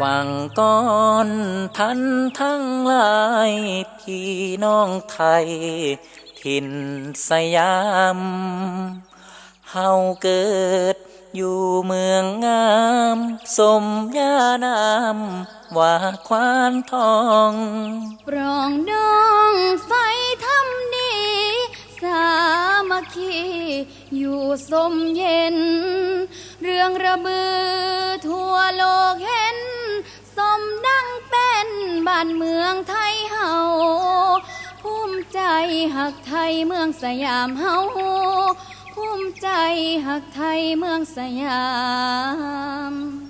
ฟังก่อนท่านทั้งหลายพี่น้องไทย ถิ่นสยามเฮาเกิดอยู่เมืองงาม สมญานามว่าควานทองรองดองไฟทำดี สามัคคีอยู่สมเย็น เรื่องระบือทั่วโลกเห็น บ้านเมืองไทยเฮาภูมิใจหักไทยเมืองสยามเฮาภูมิใจหักไทยเมืองสยาม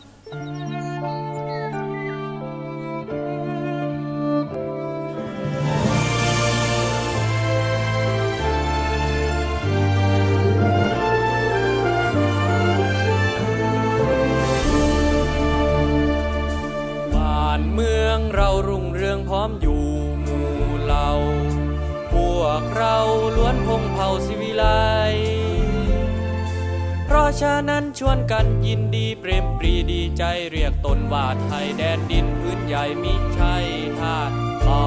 พวกเราล้วนพงเผ่าสิวิไล เพราะฉะนั้นชวนกันยินดีเปรมปรีดีใจเรียกตนว่าไทยแดนดินพื้นใหญ่มิใช่ทาสเขา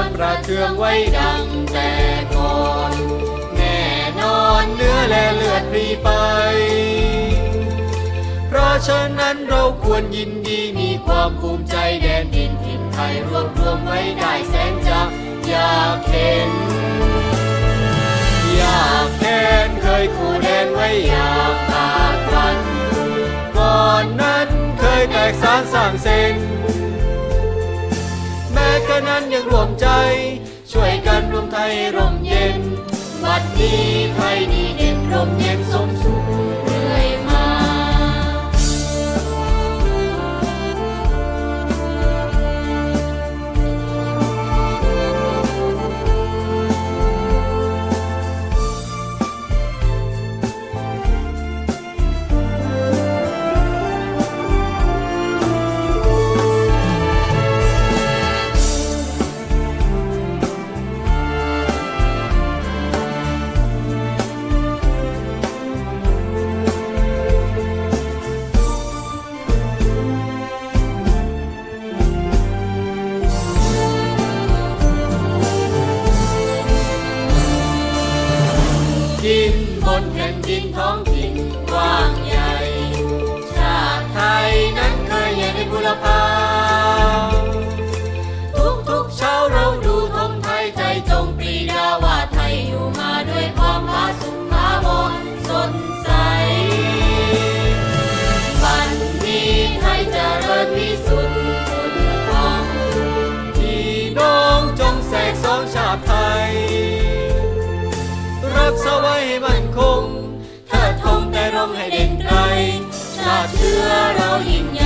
วรประเทืองไว้ดังแต่ก่อน แน่นอนเนื้อและเลือดรีไป เพราะฉะนั้นเราควรยินดีมีความภูมิใจแดนดินถิ่นไทยรวบรวมไว้ได้แสนจะอยากเห็น อยากแค้นเคยคู่แดนไว้อยากอาจวัน ก่อนนั้นเคยแตกสารสร้างเส้น นั้นยังรวมใจ ช่วยกันรวมไทยร่มเย็นบัดนี้ ถิ่นกว้างใหญ่ ชาติไทยนั้นเคยใหญ่ในบุรพาทุกทุกเช้าเราดูธงไทยใจจงปรีดาว่าไทยอยู่มาด้วยความผาสุกผามสดใส วันนี้ไทยเจริญที่สุดสุดของพี่น้องจงแสกสองชาติไทย รักษาไว้ ให้มั่น